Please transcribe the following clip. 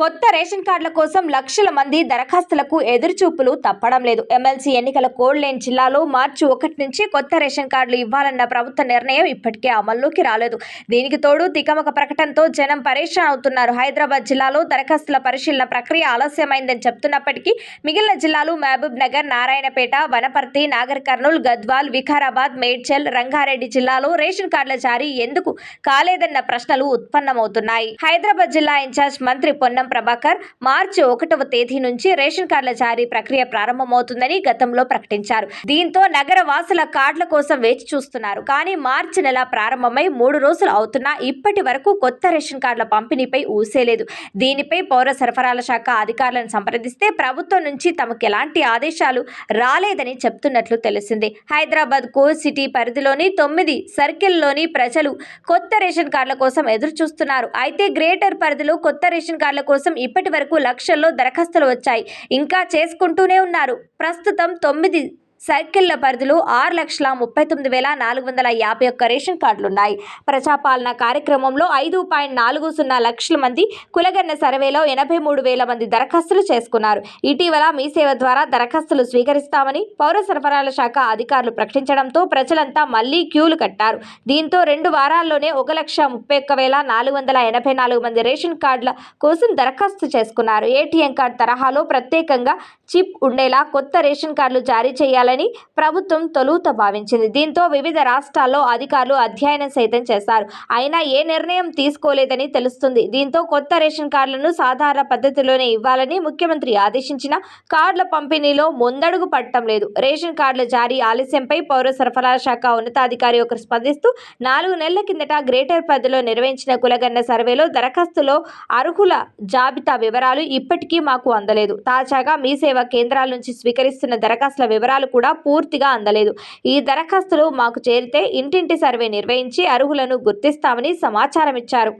కొత్త రేషన్ కార్డుల కోసం లక్షల మంది దరఖాస్తులకు ఎదురుచూపులు తప్పడం లేదు. ఎమ్మెల్సీ ఎన్నికల కోడ్ లేని జిల్లాలో మార్చి ఒకటి నుంచి కొత్త రేషన్ కార్డులు ఇవ్వాలన్న ప్రభుత్వ నిర్ణయం ఇప్పటికే అమల్లోకి రాలేదు. దీనికి తోడు తికమక ప్రకటనతో జనం పరేషాన్ అవుతున్నారు. హైదరాబాద్ జిల్లాలో దరఖాస్తుల పరిశీలన ప్రక్రియ ఆలస్యమైందని చెప్తున్నప్పటికీ మిగిలిన జిల్లాలు మహబూబ్ నగర్ నారాయణపేట వనపర్తి నాగర్ కర్నూలు గద్వాల్ వికారాబాద్ మేడ్చల్ రంగారెడ్డి జిల్లాలో రేషన్ కార్డుల జారీ ఎందుకు కాలేదన్న ప్రశ్నలు ఉత్పన్నమవుతున్నాయి. హైదరాబాద్ జిల్లా ఇన్ఛార్జ్ మంత్రి పొన్నం ప్రభాకర్ మార్చి ఒకటవ తేదీ నుంచి రేషన్ కార్డుల జారీ ప్రక్రియ ప్రారంభమవుతుందని గతంలో ప్రకటించారు. దీంతో నగర వాసుల కార్డుల కోసం వేచి చూస్తున్నారు. కానీ మార్చి నెల ప్రారంభమై మూడు రోజులు అవుతున్నా ఇప్పటి వరకు కొత్త రేషన్ కార్డుల పంపిణీపై ఊసేలేదు దీనిపై పౌర సరఫరాల శాఖ అధికారులను సంప్రదిస్తే ప్రభుత్వం నుంచి తమకు ఎలాంటి ఆదేశాలు రాలేదని చెప్తున్నట్లు తెలిసింది. హైదరాబాద్ కోర్ సిటీ పరిధిలోని తొమ్మిది సర్కిల్లోని ప్రజలు కొత్త రేషన్ కార్డుల కోసం ఎదురు చూస్తున్నారు అయితే గ్రేటర్ పరిధిలో కొత్త రేషన్ కార్డుల కోసం ఇప్పటి వరకు లక్షల్లో దరఖాస్తులు వచ్చాయి. ఇంకా చేసుకుంటూనే ఉన్నారు. ప్రస్తుతం తొమ్మిది సర్కిళ్ళ పరిధిలో ఆరు లక్షల ముప్పై తొమ్మిది వేల నాలుగు వందల యాభై ఒక్క రేషన్ కార్డులు ఉన్నాయి ప్రజాపాలన కార్యక్రమంలో ఐదు పాయింట్ నాలుగు సున్నా లక్షల మంది కులగన్న సర్వేలో ఎనభై మూడు వేల మంది దరఖాస్తులు చేసుకున్నారు. ఇటీవల మీ సేవ ద్వారా దరఖాస్తులు స్వీకరిస్తామని పౌర సరఫరాల శాఖ అధికారులు ప్రకటించడంతో ప్రజలంతా మళ్ళీ క్యూలు కట్టారు. దీంతో రెండు వారాల్లోనే ఒక లక్ష ముప్పై ఒక్క వేల నాలుగు వందల ఎనభై నాలుగు మంది రేషన్ కార్డుల కోసం దరఖాస్తు చేసుకున్నారు. ఏటీఎం కార్డు తరహాలో ప్రత్యేకంగా చిప్ ఉండేలా కొత్త రేషన్ కార్డులు జారీ చేయాలి చేయాలని ప్రభుత్వం తొలుత భావించింది. దీంతో వివిధ రాష్ట్రాల్లో అధికారులు అధ్యయనం సైతం చేశారు. అయినా ఏ నిర్ణయం తీసుకోలేదని తెలుస్తుంది. దీంతో కొత్త రేషన్ కార్డులను సాధారణ పద్ధతిలోనే ఇవ్వాలని ముఖ్యమంత్రి ఆదేశించిన కార్డుల పంపిణీలో ముందడుగు పడటం లేదు. రేషన్ కార్డుల జారీ ఆలస్యంపై పౌర సరఫరాల శాఖ ఉన్నతాధికారి ఒకరు స్పందిస్తూ నాలుగు నెలల కిందట గ్రేటర్ పరిధిలో నిర్వహించిన కులగన్న సర్వేలో దరఖాస్తులో అర్హుల జాబితా వివరాలు ఇప్పటికీ మాకు అందలేదు. తాజాగా మీ సేవా కేంద్రాల నుంచి స్వీకరిస్తున్న దరఖాస్తుల వివరాలు కూడా పూర్తిగా అందలేదు. ఈ దరఖాస్తులు మాకు చేరితే ఇంటింటి సర్వే నిర్వహించి అర్హులను గుర్తిస్తామని సమాచారం ఇచ్చారు